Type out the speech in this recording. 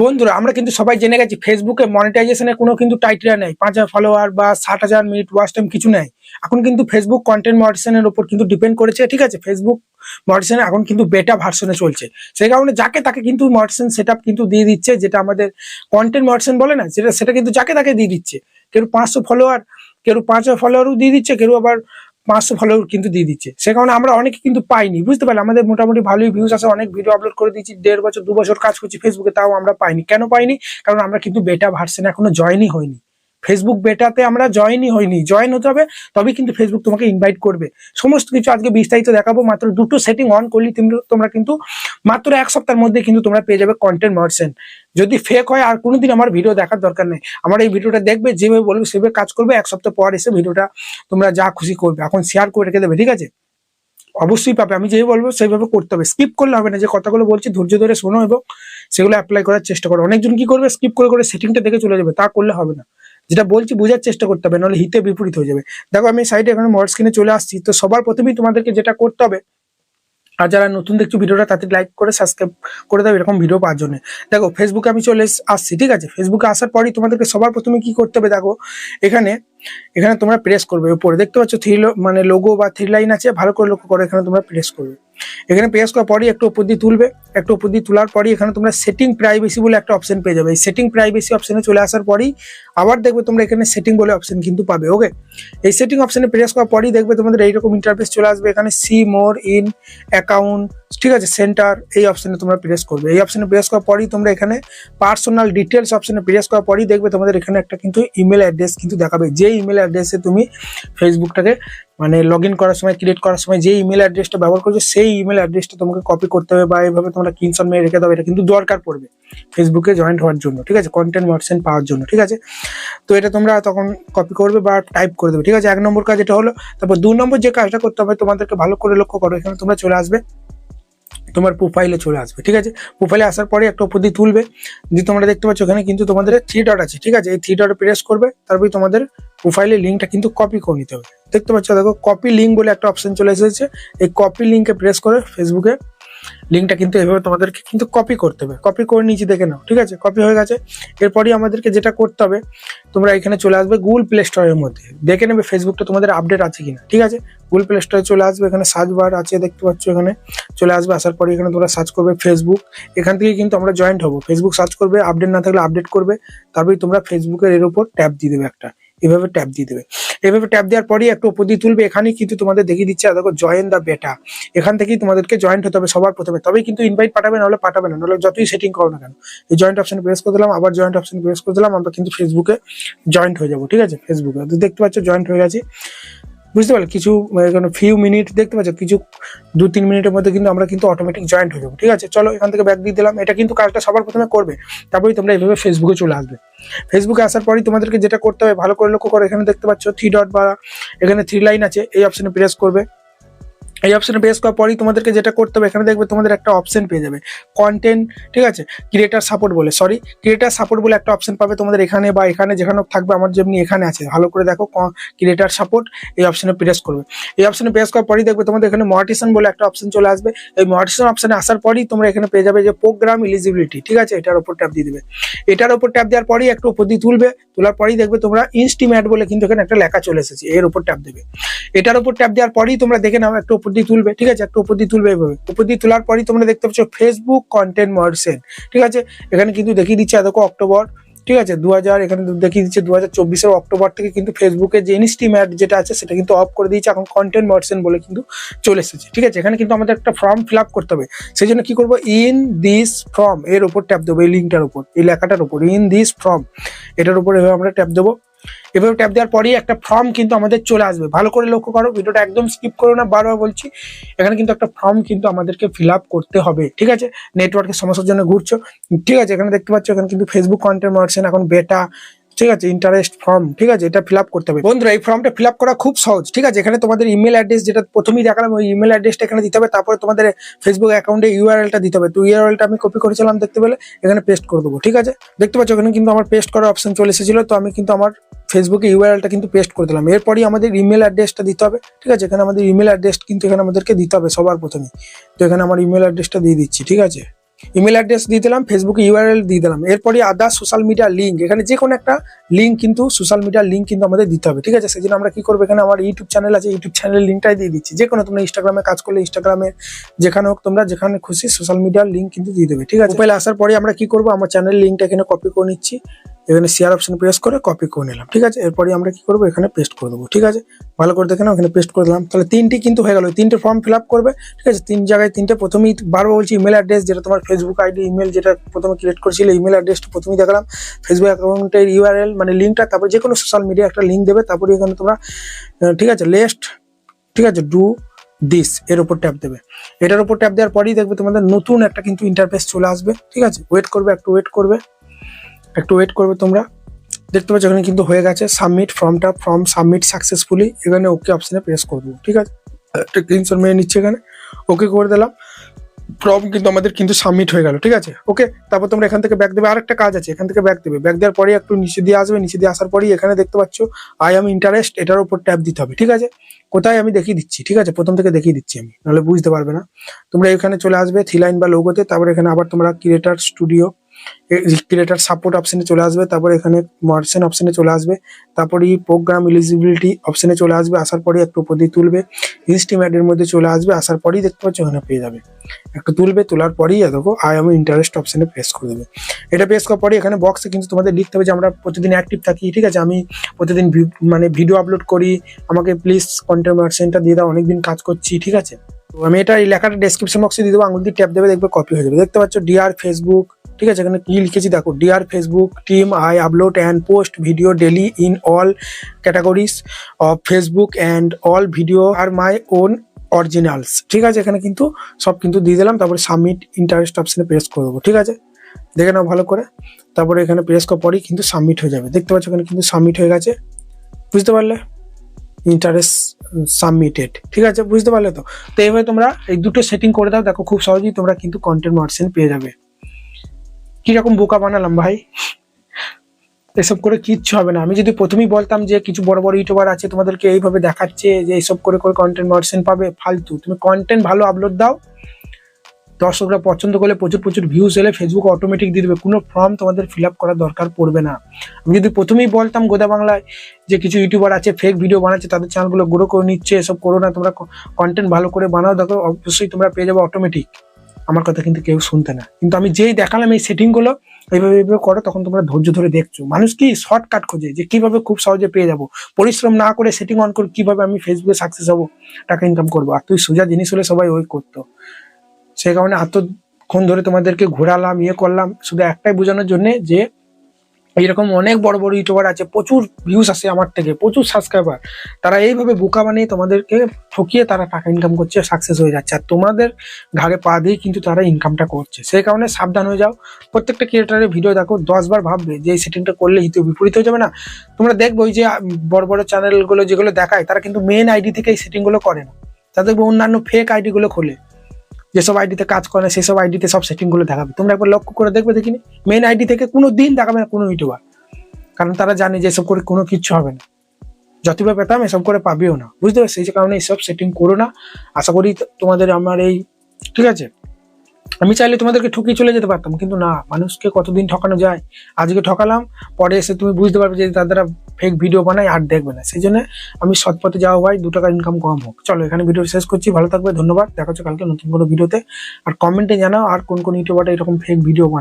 বন্ধুরা, আমরা কিন্তু সবাই জেনে গেছি ফেসবুকে মনিটাইজেশনের কোনো কিন্তু টাইটেরিয়া নেই। পাঁচ হাজার ফলোয়ার বা ষাট হাজার মিনিট ওয়াচ টাইম কিছু নেই। এখন কিন্তু ফেসবুক কন্টেন্ট মডিটেশনের উপর কিন্তু ডিপেন্ড করেছে, ঠিক আছে? ফেসবুক মডিটেশন এখন কিন্তু বেটা ভার্সনে চলছে। সেই কারণে যাকে তাকে কিন্তু মডিটেশন সেট কিন্তু দিয়ে দিচ্ছে, যেটা আমাদের কন্টেন্ট মডিটেশন বলে না, সেটা সেটা কিন্তু যাকে তাকে দিয়ে দিচ্ছে। কেউ পাঁচশো ফলোয়ার কেউ পাঁচ হাজার ফলোয়ারও দিয়ে দিচ্ছে, কেউ আবার পাঁচশো ফলোয়ার কিন্তু দিয়ে দিচ্ছে। সে কারণে আমরা অনেকে কিন্তু পাইনি, বুঝতে পারলে? আমাদের মোটামুটি ভালোই ভিউজ আছে অনেক ভিডিও আপলোড করে দিচ্ছি দেড় বছর, দু বছর কাজ করছি ফেসবুকে তাও আমরা পাইনি। কেন পাইনি? কারণ আমরা কিন্তু বেটা ভার্সেন এখনও জয়েনই হয়নি ফেসবুক বেটাতে আমরা জয়েনই হয়নি জয়েন হতে হবে, তবেই কিন্তু ফেসবুক তোমাকে ইনভাইট করবে। সমস্ত কিছু আজকে বিস্তারিত দেখাবো, মাত্র দুটো সেটিং অন করলে তোমরা কিন্তু মাত্র এক সপ্তাহের মধ্যে কিন্তু তোমরা পেয়ে যাবে কন্টেন্ট মার্সেন যদি ফেক হয়, আর কোনোদিন আমার ভিডিও দেখার দরকার নেই। আমার এই ভিডিওটা দেখবে, যেভাবে বলবে, সেভাবে কাজ করবে, এক সপ্তাহ পর এসে ভিডিওটা তোমরা যা খুশি করবে। এখন শেয়ার করে রেখে দেবে, ঠিক আছে? অবশ্যই পাবে। আমি যেই বলব, সেইভাবে করতে হবে। স্কিপ করলে হবে না। যে কথাগুলো বলছি, ধৈর্য ধরে শোনো এবং সেগুলো অ্যাপ্লাই করার চেষ্টা করো। অনেকজন কি করবে? স্কিপ করে করে সেটিংটা দেখে চলে যাবে। তা করলে হবে না। যেটা বলছি বোঝার চেষ্টা করতে হবে, নাহলে হিতে বিপরীত হয়ে যাবে। দেখো আমি সাইডে এখানে মোটর স্ক্রিনে চলে আসছি, তো সবার প্রথমেই তোমাদেরকে যেটা করতে হবে, আর যারা নতুন দেখছ ভিডিওটা তাতে লাইক করে সাবস্ক্রাইব করে দেবে এরকম ভিডিও পাওয়ার জন্য। দেখো ফেসবুকে আমি চলে আসছি, ঠিক আছে? ফেসবুকে আসার পরই তোমাদেরকে সবার প্রথমে কি করতে হবে, দেখো, এখানে এখানে তোমরা প্রেস করবে। উপরে দেখতে পাচ্ছ থ্রি মানে লোগো বা থ্রি লাইন আছে, ভালো করে লক্ষ্য করো, এখানে তোমরা প্রেস করবে। এখানে প্রেস করার পরই একটু উপর দিয়ে তুলবে, একটু উপর দিয়ে তোলার পরই এখানে তোমরা সেটিং প্রাইভেসি বলে একটা অপশন পেয়ে যাবে। এই সেটিং প্রাইভেসি অপশনে চলে আসার পরই আবার দেখবে তোমরা এখানে সেটিং বলে অপশন কিন্তু পাবে ওকে এই সেটিং অপশনে প্রেস করার পরই দেখবে তোমাদের এইরকম ইন্টারফেস চলে আসবে। এখানে সি মোর ইন অ্যাকাউন্ট ঠিক আছে সেন্টার এই অপশানে তোমরা প্রেস করবে। এই অপশানে প্রেস করার পরই তোমরা এখানে পার্সোনাল ডিটেলস অপশানে প্রেস করার পরই দেখবে তোমাদের এখানে একটা কিন্তু ইমেল অ্যাড্রেস কিন্তু দেখাবে। যে ইমেল অ্যাড্রেসে তুমি ফেসবুকটাকে মানে লগ ইন করার সময় ক্রিয়েট করার সময় যে ইমেল অ্যাড্রেসটা ব্যবহার করছ, সেই ইমেল অ্যাড্রেসটা তোমাকে কপি করতে হবে বা এইভাবে তোমরা কিনসন মেয়ে রেখে দেবে এটা কিন্তু দরকার পড়বে ফেসবুকে জয়েন্ট হওয়ার জন্য, ঠিক আছে? কন্টেন্ট মার্সেন্ট পাওয়ার জন্য, ঠিক আছে? তো এটা তোমরা তখন কপি করবে বা টাইপ করে দেবে, ঠিক আছে? এক নম্বর কাজ এটা হলো, তারপর দু নম্বর যে কাজটা করতে হবে, তোমাদেরকে ভালো করে লক্ষ্য করো, এখানে তোমরা চলে আসবে। তোমার প্রোফাইলে চলে আসবে, ঠিক আছে? প্রোফাইলে আসার পরে একটা উপর দিয়ে তুলবে যদি তোমরা দেখতে পাচ্ছ ওখানে কিন্তু তোমাদের থ্রি ডট আছে, ঠিক আছে? এই থ্রি ডট প্রেস করবে, তারপরে তোমাদের প্রোফাইলের লিঙ্কটা কিন্তু কপি করে নিতে হবে। দেখতে পাচ্ছ, দেখো কপি লিঙ্ক বলে একটা অপশন চলে এসেছে, এই কপি লিঙ্কে প্রেস করে ফেসবুকে লিঙ্কটা কিন্তু এভাবে তোমাদেরকে কিন্তু কপি করতে হবে। কপি করে নিচে দেখে নাও, ঠিক আছে? কপি হয়ে গেছে। এরপরই আমাদেরকে যেটা করতে হবে, তোমরা এখানে চলে আসবে গুগল প্লে স্টোরের মধ্যে। দেখে নেবে ফেসবুকটা তোমাদের আপডেট আছে কিনা, ঠিক আছে? গুগল প্লে স্টোরে চলে আসবে, এখানে সার্চ বার আছে, দেখতে পাচ্ছ এখানে। চলে আসবে, আসার পরে এখানে তোমরা সার্চ করবে ফেসবুক এখান থেকে কিন্তু আমরা জয়েন্ট হব। ফেসবুক সার্চ করবে আপডেট না থাকলে আপডেট করবে। তারপরে তোমরা ফেসবুকের এর উপর ট্যাপ দিয়ে দেবে একটা। এভাবে ট্যাপ দিয়ে দেবে। এভাবে ট্যাপ দেওয়ার পরই একটু উপদি তুলবে এখানে কিন্তু তোমাদের দেখিয়ে দিচ্ছে, দেখো জয়েন দ্য বেটা এখান থেকেই তোমাদেরকে জয়েন্ট হতে হবে সবার প্রথমে। তবেই কিন্তু ইনভাইট পাঠাবে, নাহলে পাঠাবে না, নাহলে যতই সেটিং করো না কেন। এই জয়েন্ট অপশন প্রেস করে দিলাম, আবার জয়েন্ট অপশন প্রেস করে দিলাম, আমরা কিন্তু ফেসবুকে জয়েন্ট হয়ে যাব, ঠিক আছে? ফেসবুকে দেখতে পাচ্ছ জয়েন্ট হয়ে গেছি। বুঝতে পারলে? কিছু ফিউ মিনিট দেখতে পাচ্ছ, কিছু দু তিন মিনিটের মধ্যে কিন্তু আমরা কিন্তু অটোমেটিক জয়েন্ট হয়ে যাব, ঠিক আছে? চলো, এখান থেকে ব্যাক দিয়ে দিলাম। এটা কিন্তু কাজটা সবার প্রথমে করবে, তারপরেই তোমরা এইভাবে ফেসবুকে চলে আসবে। ফেসবুকে আসার পরেই তোমাদেরকে যেটা করতে হবে, ভালো করে লক্ষ্য করো, এখানে দেখতে পাচ্ছ থ্রি ডট বা, এখানে থ্রি লাইন আছে, এই অপশানে প্রেস করবে। এই অপশনে প্রেস করার পরেই তোমাদেরকে যেটা করতে হবে, এখানে দেখবে তোমাদের একটা অপশন পেয়ে যাবে। কন্টেন্ট ঠিক আছে? ক্রিয়েটার সাপোর্ট বলে সরি ক্রিয়েটার সাপোর্ট বলে একটা অপশন পাবে তোমাদের এখানে বা এখানে যেখানে থাকবে, আমার যেমনি এখানে আছে। ভালো করে দেখো ক্রিয়েটার সাপোর্ট এই অপশনে প্রেস করবে। এই অপশনে প্রেস করার পরেই দেখবে তোমাদের এখানে মডিটেশন বলে একটা অপশন চলে আসবে। এই মডিটেশন অপশনে আসার পরেই তোমরা এখানে পেয়ে যাবে যে প্রোগ্রাম এলিজিবিলিটি ঠিক আছে? এটার উপর ট্যাপ দিয়ে দেবে। এটার উপর ট্যাপ দেওয়ার পরেই একটু উপর দিয়ে তুলবে। তোলার পরেই দেখবে তোমরা ইনস্টিম্যাট বলে কিন্তু এখানে একটা লেখা চলে এসেছে, এর উপর ট্যাপ দেবে। এটার উপর ট্যাপ দেওয়ার পরেই তোমরা দেখে নাও, একটু উপর দিয়ে তুলবে, ঠিক আছে? একটু উপর দিয়ে তুলবে এভাবে। উপর দিয়ে তোলার পরই তোমরা দেখতে পাচ্ছ ফেসবুক কন্টেন্ট মার্সেন ঠিক আছে? এখানে কিন্তু দেখিয়ে দিচ্ছে, দেখো অক্টোবর, ঠিক আছে? দু হাজার এখানে দেখিয়ে দিচ্ছে দু হাজার অক্টোবর থেকে কিন্তু ফেসবুকে যে ইনস্টিম্যাট যেটা আছে, সেটা কিন্তু অফ করে দিয়েছে। এখন কন্টেন্ট মার্সেন বলে কিন্তু চলে এসেছে, ঠিক আছে? এখানে কিন্তু আমাদের একটা ফর্ম ফিল করতে হবে। সেই জন্য কি করব? ইন দিস ফর্ম এর উপর ট্যাপ দেবো, এই লিঙ্কটার উপর, এই লেখাটার উপর ইন দিস ফর্ম এটার উপর এভাবে আমরা ট্যাপ দেবো। এভাবে ট্যাপ দেওয়ার পরেই একটা ফর্ম কিন্তু আমাদের চলে আসবে। ভালো করে লক্ষ্য করো ভিডিওটা একদম স্কিপ করো না, বারবার বলছি। এখানে কিন্তু একটা ফর্ম কিন্তু আমাদেরকে ফিল করতে হবে, ঠিক আছে? নেটওয়ার্কের সমস্যার জন্য ঘুরছো, ঠিক আছে? এখানে দেখতে পাচ্ছ, এখানে কিন্তু ফেসবুক কন্টেন্ট মার্কসেন এখন বেটা ঠিক আছে ইন্টারেস্ট ফর্ম ঠিক আছে, এটা ফিল করতে হবে। বন্ধুরা, এই ফর্মটা ফিল করা খুব সহজ, ঠিক আছে, এখানে তোমাদের ইমেল অ্যাড্রেস যেটা প্রথমেই দেখালাম, ওই ইমেল অ্যাড্রেসটা এখানে দিতে হবে, তারপরে তোমাদের ফেসবুক অ্যাকাউন্টে ইউআরএলটা দিতে হবে। তো ইউআরএলটা আমি কপি করেছিলাম দেখতে পেলে, এখানে পেস্ট করে দেবো, ঠিক আছে? দেখতে পাচ্ছ ওখানে কিন্তু আমার পেস্ট করার অপশন চলে এসেছিল, তো আমি কিন্তু আমার ফেসবুকে ইউআরএলটা কিন্তু পেস্ট করে দিলাম। এরপরই আমাদের ইমেল অ্যাড্রেসটা দিতে হবে, ঠিক আছে? এখানে আমাদের ইমেল অ্যাড্রেস কিন্তু এখানে আমাদেরকে দিতে হবে সবার প্রথমে। তো এখানে আমার ইমেল অ্যাড্রেসটা দিয়ে দিচ্ছি, ঠিক আছে? ইমেল অ্যাড্রেস দিয়ে দিলাম ফেসবুকে ইউআরএল দিয়ে দিলাম। এরপরে আদার সোশ্যাল মিডিয়া লিঙ্ক এখানে যে কোনো একটা লিঙ্ক কিন্তু সোশ্যাল মিডিয়ার লিঙ্ক কিন্তু আমাদের দিতে হবে, ঠিক আছে? সেই জন্য আমরা কি করব এখানে? আমার ইউটিউব চ্যানেল আছে ইউটিউব চ্যানেলের লিঙ্কটাই দিয়ে দিচ্ছি। যে কোনো তোমরা ইনস্টাগ্রামে কাজ করলে ইনস্টাগ্রামে যেখানে হোক তোমরা যেখানে খুশি সোশ্যাল মিডিয়ার লিঙ্ক কিন্তু দিয়ে দেবে, ঠিক আছে? পেলে আসার পরে আমরা কি করব? আমার চ্যানেলের লিঙ্কটা এখানে কপি করে নিচ্ছি। এখানে শেয়ার অপশন প্রেস করে কপি করে নিলাম, ঠিক আছে? এরপরে আমরা কি করব? এখানে পেস্ট করে দেবো, ঠিক আছে? ভালো করে দেখে নাও, এখানে পেস্ট করে দিলাম। তাহলে তিনটি কিন্তু হয়ে গেল, তিনটে ফর্ম ফিল আপ করবে, ঠিক আছে? তিন জায়গায় তিনটে, প্রথমেই বারবার বলছি ইমেল অ্যাড্রেস যেটা তোমার ফেসবুক আইডি ইমেল যেটা প্রথমে ক্রিয়েট করেছিল ইমেল অ্যাড্রেসটা প্রথমেই দেখালাম। ফেসবুক অ্যাকাউন্টের ইউআরএল মানে লিঙ্কটা তারপর যে কোনো সোশ্যাল মিডিয়া একটা লিঙ্ক দেবে, তারপরে এখানে তোমরা ঠিক আছে? লেস্ট ঠিক আছে? ডু দিস এর উপর ট্যাপ দেবে। এটার উপর ট্যাপ দেওয়ার পরেই দেখবে তোমাদের নতুন একটা কিন্তু ইন্টারফেস চলে আসবে, ঠিক আছে? ওয়েট করবে, একটু ওয়েট করবে। একটু ওয়েট করবে তোমরা। দেখতে পাচ্ছ এখানে কিন্তু হয়ে গেছে সাবমিট ফর্মটা ফর্ম সাবমিট সাকসেসফুলি এখানে ওকে অপশানে প্রেস করে দেবো, ঠিক আছে? একটা স্ক্রিনশট মেরে নিচ্ছে এখানে ওকে করে দিলাম। ফর্ম কিন্তু আমাদের কিন্তু সাবমিট হয়ে গেল, ঠিক আছে? ওকে তারপর তোমরা এখান থেকে ব্যাক দেবে আর একটা কাজ আছে, এখান থেকে ব্যাক দেবে। ব্যাক দেওয়ার পরে একটু নিচে দিয়ে আসবে, নিচে দিয়ে আসার পরেই এখানে দেখতে পাচ্ছ আই এম ইন্টারেস্ট এটার উপর ট্যাপ দিতে হবে, ঠিক আছে? কোথায় আমি দেখিয়ে দিচ্ছি, ঠিক আছে? প্রথম থেকে দেখিয়ে দিচ্ছি আমি, নাহলে বুঝতে পারবে না। তোমরা এখানে চলে আসবে থ্রি লাইন বা লোগোতে তারপর এখানে আবার তোমরা ক্রিয়েটার স্টুডিও ক্রিয়েটার সাপোর্ট অপশনে চলে আসবে, তারপর এখানে মার্সেন অপশনে চলে আসবে, তারপরে প্রোগ্রাম এলিজিবিলিটি অপশনে চলে আসবে, আসার পরে একটু উপর দিয়ে তুলবে ইনস্টিমেট এর মধ্যে চলে আসবে, আসার পরেই দেখতে পাচ্ছ ওখানে পেয়ে যাবে। একটু তুলবে, তোলার পরেই দেখো আই আমি ইন্টারেস্ট অপশনে প্রেস করে দেবে। এটা প্রেস করার পরে এখানে বক্সে কিন্তু তোমাদের লিখতে হবে যে আমরা প্রতিদিন অ্যাক্টিভ থাকি, ঠিক আছে? আমি প্রতিদিন মানে ভিডিও আপলোড করি, আমাকে প্লিজ কন্টেন্ট মার্সেন্টটা দিয়ে দাও, অনেকদিন কাজ করছি, ঠিক আছে? তো আমি এটা এই লেখাটা ডেসক্রিপশন বক্সে দিয়ে দেবো, আঙুল দিয়ে ট্যাপ দেবে, দেখবে কপি হয়ে যাবে। দেখতে পাচ্ছ ডিআর ফেসবুক ঠিক আছে? এখানে কি লিখেছি? দেখো DR Facebook team I upload and post video daily in all categories of Facebook and all video are my own originals ঠিক আছে? এখানে কিন্তু সব কিন্তু দিয়ে দিলাম, তারপরে সাবমিট ইন্টারেস্ট অপশানে প্রেস করে দেবো, ঠিক আছে? দেখে নাও ভালো করে। তারপরে এখানে প্রেস করার পরেই কিন্তু সাবমিট হয়ে যাবে। দেখতে পাচ্ছ এখানে কিন্তু সাবমিট হয়ে গেছে। বুঝতে পারলে? ইন্টারেস্ট সাবমিটেড ঠিক আছে? বুঝতে পারলে তো? তো এইভাবে তোমরা এই দুটো সেটিং করে দাও, দেখো খুব সহজেই তোমরা কিন্তু কন্টেন্ট মার্সেন পেয়ে যাবে। কীরকম বোকা বানালাম ভাই? এসব করে কিচ্ছু হবে না। আমি যদি প্রথমেই বলতাম যে কিছু বড় বড় ইউটিউবার আছে, তোমাদেরকে এইভাবে দেখাচ্ছে যে এইসব করে করে কন্টেন্ট মার্সেন পাবে, ফালতু। তুমি কন্টেন্ট ভালো আপলোড দাও দর্শকরা পছন্দ করলে প্রচুর প্রচুর ভিউজ এলে ফেসবুক অটোমেটিক দিয়ে দেবে। কোনো ফর্ম তোমাদের ফিল আপ করার দরকার পড়বে না। আমি যদি প্রথমেই বলতাম গোদা বাংলায় যে কিছু ইউটিউবার আছে ফেক ভিডিও বানাচ্ছে, তাদের চ্যানেলগুলো গ্রো করে নিচ্ছে, এসব করো না, তোমরা কন্টেন্ট ভালো করে বানাও, দেখো, অবশ্যই তোমরা পেয়ে যাবে অটোমেটিক আমার কথা কিন্তু কেউ শুনতে না। কিন্তু আমি যেই দেখালাম এই সেটিংগুলো এইভাবে এইভাবে করো, তখন তোমরা ধৈর্য ধরে দেখছ। মানুষ কি শর্টকাট খোঁজে যে কীভাবে খুব সহজে পেয়ে যাব? পরিশ্রম না করে সেটিং অন করে কীভাবে আমি ফেসবুকে সাকসেস হব? টাকা ইনকাম করব। আর তুই সোজা জিনিস হলে সবাই ওই করতো। সেই কারণে এতক্ষণ ধরে তোমাদেরকে ঘোরালাম ইয়ে করলাম। শুধু একটাই বোঝানোর জন্য যে এইরকম অনেক বড় বড় ইউটিউবার আছে, প্রচুর ভিউস আসে আমার থেকে, প্রচুর সাবস্ক্রাইবার তারা এইভাবে বোকা বানিয়ে তোমাদেরকে ঠকিয়ে তারা টাকা ইনকাম করছে সাকসেস হয়ে যাচ্ছে। আর তোমাদের ঘাড়ে পা দিয়ে কিন্তু তারা ইনকামটা করছে। সেই কারণে সাবধান হয়ে যাও। প্রত্যেকটা ক্রিয়েটারের ভিডিও দেখো দশবার ভাববে যে, এই সেটিংটা করলে হিতে বিপরীত হয়ে যাবে না। তোমরা দেখবে ওই যে বড় বড় চ্যানেলগুলো যেগুলো দেখায়, তারা কিন্তু মেন আইডি থেকে এই সেটিংগুলো করে না। তাদের অন্যান্য ফেক আইডিগুলো খোলে। যেসব আইডিতে কাজ করে না, সেসব আইডিতে সব সেটিংগুলো দেখাবে। তোমরা একবার লক্ষ্য করে দেখবে দেখিনি? মেন আইডি থেকে কোনো দিন দেখাবে না কোনো ইউটিউবার। কারণ তারা জানে যে এসব করে কোনো কিচ্ছু হবে না। যতবার পেতাম, এসব করে পাবেও না। বুঝতে পারছি? সেই কারণে এসব সেটিং করো না। আশা করি তোমাদের আমার এই ঠিক আছে? আমি চাইলে তোমাদেরকে ঠকিয়ে চলে যেতে পারতাম, কিন্তু না। মানুষকে কতদিন ঠকানো যায়? আজকে ঠকালাম, পরে এসে তুমি বুঝতে পারবে যে তাদের ফেক ভিডিও বানাই আর দেখবে না। সেই জন্য আমি সৎ পথে যাওয়া ভাই দু টাকা ইনকাম কম হোক। চলো, এখানে ভিডিও শেষ করছি। ভালো থাকবে, ধন্যবাদ। দেখা হচ্ছে কালকে নতুন কোনো ভিডিওতে আর কমেন্টে জানাও আর কোন কোন ইউটিউবার এরকম ফেক ভিডিও বানায়।